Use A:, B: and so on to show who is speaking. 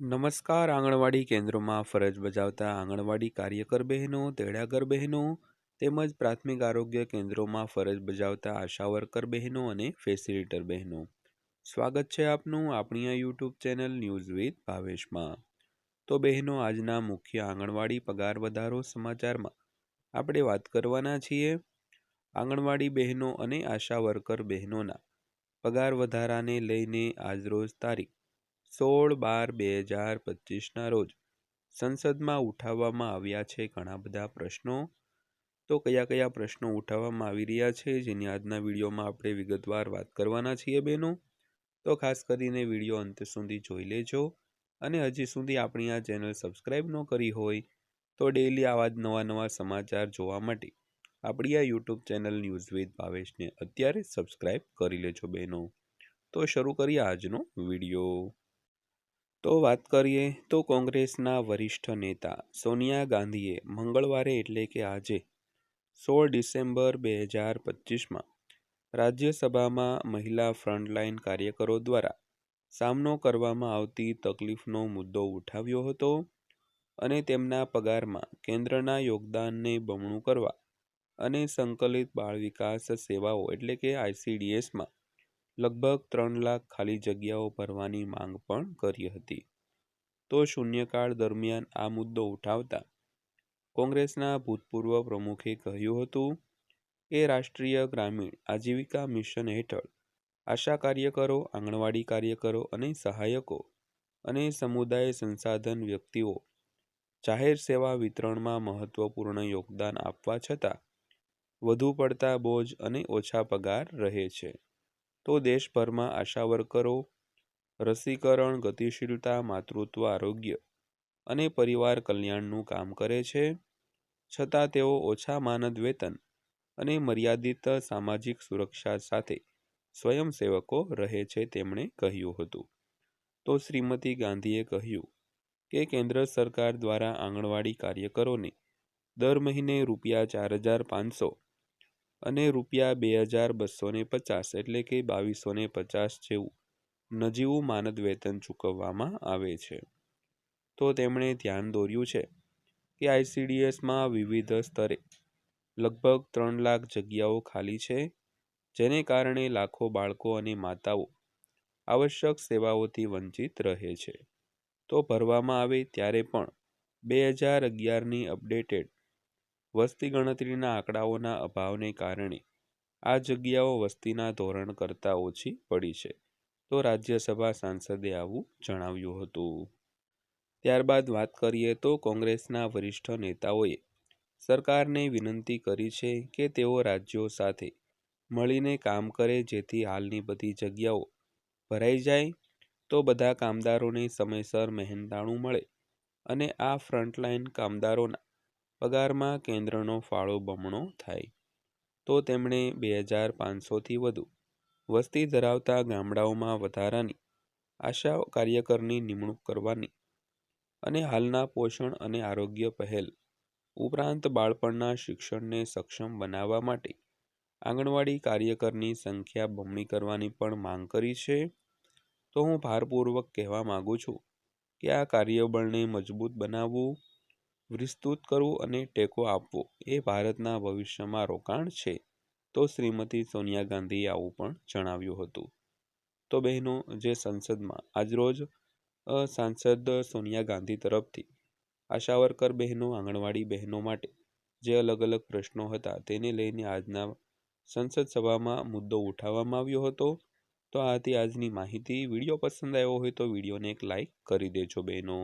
A: નમસ્કાર, આંગણવાડી કેન્દ્રોમાં ફરજ બજાવતા આંગણવાડી કાર્યકર બહેનો, તેડાગર બહેનો તેમજ પ્રાથમિક આરોગ્ય કેન્દ્રોમાં ફરજ બજાવતા આશા વર્કર બહેનો અને ફેસિલિટર બહેનો. સ્વાગત છે આપનું આપણી આ યુટ્યુબ ચેનલ ન્યૂઝ વિથ ભાવેશમાં. તો બહેનો, આજના મુખ્ય આંગણવાડી પગાર વધારો સમાચારમાં આપણે વાત કરવાના છીએ. આંગણવાડી બહેનો અને આશા વર્કર બહેનોના પગાર વધારાને લઈને આજરોજ તારીખ સોળ બાર બે હજાર પચીસના રોજ સંસદમાં ઉઠાવવામાં આવ્યા છે ઘણા બધા પ્રશ્નો. તો કયા કયા પ્રશ્નો ઉઠાવવામાં આવી રહ્યા છે જેની આજના વિડીયોમાં આપણે વિગતવાર વાત કરવાના છીએ બહેનો તો ખાસ કરીને વીડિયો અંત સુધી જોઈ લેજો અને હજી સુધી આપણી આ ચેનલ સબસ્ક્રાઈબ ન કરી હોય તો ડેઈલી આવા જ નવા નવા સમાચાર જોવા માટે આપણી આ યુટ્યુબ ચેનલ ન્યૂઝ વિથ ભાવેશને અત્યારે સબસ્ક્રાઈબ કરી લેજો બહેનો તો શરૂ કરીએ આજનો વીડિયો. તો વાત કરીએ તો કોંગ્રેસના વરિષ્ઠ નેતા સોનિયા ગાંધીએ મંગળવારે એટલે કે આજે સોળ ડિસેમ્બર બે હજાર પચીસમાં રાજ્યસભામાં મહિલા ફ્રન્ટલાઇન કાર્યકરો દ્વારા સામનો કરવામાં આવતી તકલીફનો મુદ્દો ઉઠાવ્યો હતો અને તેમના પગારમાં કેન્દ્રના યોગદાનને બમણું કરવા અને સંકલિત બાળ વિકાસ સેવાઓ એટલે કે આઈસીડીએસમાં લગભગ ત્રણ લાખ ખાલી જગ્યાઓ ભરવાની માંગ પણ કરી હતી. તો શૂન્યકાળ દરમિયાન આ મુદ્દો ઉઠાવતા કોંગ્રેસના ભૂતપૂર્વ પ્રમુખે કહ્યું હતું કે, રાષ્ટ્રીય ગ્રામીણ આજીવિકા મિશન હેઠળ આશા કાર્યકરો, આંગણવાડી કાર્યકરો અને સહાયકો અને સમુદાય સંસાધન વ્યક્તિઓ જાહેર સેવા વિતરણમાં મહત્વપૂર્ણ યોગદાન આપવા છતાં વધુ પડતા બોજ અને ઓછા પગાર રહે છે. તો દેશભરમાં આશા વર્કરો, રસીકરણ, ગતિશીલતા, માતૃત્વ, આરોગ્ય અને પરિવાર કલ્યાણનું કામ કરે છે. છતાં તેઓ ઓછા માનદ વેતન અને મર્યાદિત સામાજિક સુરક્ષા સાથે સ્વયંસેવકો રહે છે તેમણે કહ્યું હતું. તો શ્રીમતી ગાંધીએ કહ્યું કે કેન્દ્ર સરકાર દ્વારા આંગણવાડી કાર્યકરોને દર મહિને રૂપિયા ચાર હજાર પાંચસો અને રૂપિયા બે હજાર બસો ને પચાસ એટલે કે બાવીસો ને પચાસ જેવું નજીવું માનદ વેતન ચૂકવવામાં આવે છે. તો તેમણે ધ્યાન દોર્યું છે કે આઈસીડીએસમાં વિવિધ સ્તરે લગભગ ત્રણ લાખ જગ્યાઓ ખાલી છે, જેને કારણે લાખો બાળકો અને માતાઓ આવશ્યક સેવાઓથી વંચિત રહે છે. તો ભરવામાં આવે ત્યારે પણ બે હજાર અગિયારની અપડેટેડ વસ્તી ગણતરીના આંકડાઓના અભાવને કારણે આ જગ્યાઓ વસ્તીના ધોરણ કરતાં ઓછી પડી છે. તો રાજ્યસભા સાંસદે આવું જણાવ્યું હતું. ત્યારબાદ વાત કરીએ તો કોંગ્રેસના વરિષ્ઠ નેતાઓએ સરકારને વિનંતી કરી છે કે તેઓ રાજ્યો સાથે મળીને કામ કરે જેથી હાલની બધી જગ્યાઓ ભરાઈ જાય, તો બધા કામદારોને સમયસર મહેનતાણું મળે અને આ ફ્રન્ટલાઇન કામદારોના પગારમાં કેન્દ્રનો ફાળો બમણો થાય, તો તેમણે બે હજાર પાંચસોથી વધુ વસ્તી ધરાવતા ગામડાઓમાં વધારાની આશા કાર્યકરની નિમણૂક કરવાની અને હાલના પોષણ અને આરોગ્ય પહેલ ઉપરાંત બાળપણના શિક્ષણને સક્ષમ બનાવવા માટે આંગણવાડી કાર્યકરની સંખ્યા બમણી કરવાની પણ માંગ કરી છે, તો હું ભારપૂર્વક કહેવા માગું છું કે આ કાર્યબળને મજબૂત બનાવવું વિસ્તૃત કરવું અને ટેકો આપવો એ ભારતના ભવિષ્યમાં રોકાણ છે, તો શ્રીમતી સોનિયા ગાંધીએ આવું પણ જણાવ્યું હતું. તો બહેનો, જે સંસદમાં આજરોજ સાંસદ સોનિયા ગાંધી તરફથી આશા વર્કર બહેનો, આંગણવાડી બહેનો માટે જે અલગ અલગ પ્રશ્નો હતા તેને લઈને આજના સંસદ સભામાં મુદ્દો ઉઠાવવામાં આવ્યો હતો, તો આ હતી આજની માહિતી વીડિયો પસંદ આવ્યો હોય તો વિડીયોને એક લાઇક કરી દેજો બહેનો.